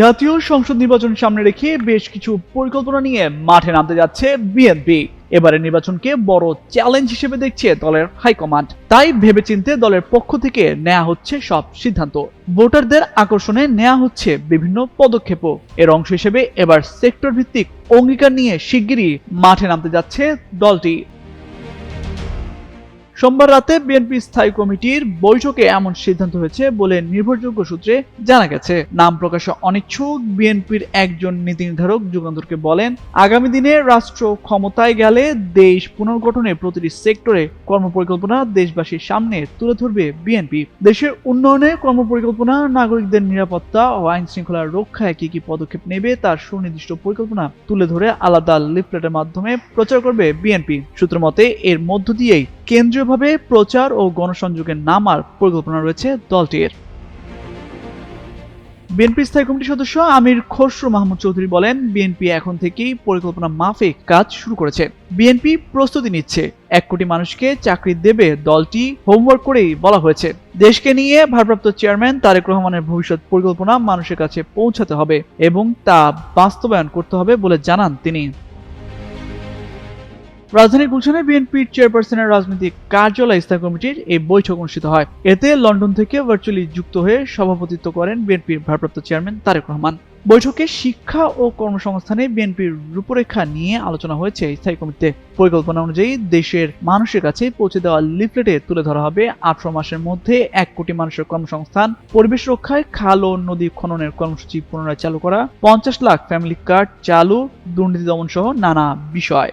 জাতীয় সংসদ নির্বাচন সামনে রেখে বেশ কিছু পরিকল্পনা নিয়ে মাঠে নামতে যাচ্ছে বিএনপি এবারে নির্বাচনকে বড় চ্যালেঞ্জ হিসেবে দেখছে দলের হাইকমান্ড। তাই ভেবেচিন্তে দলের পক্ষ থেকে নেওয়া হচ্ছে সব সিদ্ধান্ত। ভোটারদের আকর্ষণে নেওয়া হচ্ছে বিভিন্ন পদক্ষেপও। এর অংশ হিসেবে এবার সেক্টর ভিত্তিক অঙ্গীকার নিয়ে শিগগিরই মাঠে নামতে যাচ্ছে দলটি। সোমবার রাতে বিএনপি স্থায়ী কমিটির বৈঠকে এমন সিদ্ধান্ত হয়েছে বলে নির্ভরযোগ্য সূত্রে জানা গেছে। নাম প্রকাশে অনিচ্ছুক বিএনপির একজন নীতি নির্ধারক যুগান্তরকে বলেন, আগামী দিনে রাষ্ট্র ক্ষমতায় গেলে দেশ পুনর্গঠনে প্রতিটি সেক্টরে কর্মপরিকল্পনা দেশবাসীর সামনে তুলে ধরবে বিএনপি। দেশের উন্নয়নে কর্মপরিকল্পনা, নাগরিকদের নিরাপত্তা ও আইন শৃঙ্খলা রক্ষায় কি কি পদক্ষেপ নেবে তার সুনির্দিষ্ট পরিকল্পনা তুলে ধরে আলাদা লিফলেটের মাধ্যমে প্রচার করবে বিএনপি। সূত্র মতে, এর মধ্য দিয়েই কেন্দ্রীয়ভাবে প্রচার ও গণসংযোগে নামার পরিকল্পনা রয়েছে দলটির। বিএনপি স্থায়ী কমিটির সদস্য আমির খসরু মাহমুদ চৌধুরী বলেন, বিএনপি এখন থেকেই পরিকল্পনা মাফিক কাজ শুরু করেছে। বিএনপি প্রস্তুতি নিচ্ছে। এক কোটি মানুষকে চাকরি দেবে দলটি, হোমওয়ার্ক করেই বলা হয়েছে। দেশকে নিয়ে ভারপ্রাপ্ত চেয়ারম্যান তারেক রহমানের ভবিষ্যৎ পরিকল্পনা মানুষের কাছে পৌঁছাতে হবে এবং তা বাস্তবায়ন করতে হবে বলে জানান তিনি। রাজধানীর গুলশানে বিএনপির চেয়ারপারসনের রাজনৈতিক কার্যালয় স্থায়ী কমিটির এই বৈঠক অনুষ্ঠিত হয়। এতে লন্ডন থেকে ভার্চুয়ালি যুক্ত হয়ে সভাপতিত্ব করেন বিএনপির ভারপ্রাপ্ত চেয়ারম্যান তারেক রহমান। বৈঠকে শিক্ষা ও কর্মসংস্থানে বিএনপির রূপরেখা নিয়ে আলোচনা হয়েছে স্থায়ী কমিটিতে। পরিকল্পনা অনুযায়ী দেশের মানুষের কাছে পৌঁছে দেওয়া লিফলেটে তুলে ধরা হবে আঠারো মাসের মধ্যে এক কোটি মানুষের কর্মসংস্থান, পরিবেশ রক্ষায় খাল ও নদী খননের কর্মসূচি পুনরায় চালু করা, পঞ্চাশ লাখ ফ্যামিলি কার্ড চালু, দুর্নীতি দমন সহ নানা বিষয়।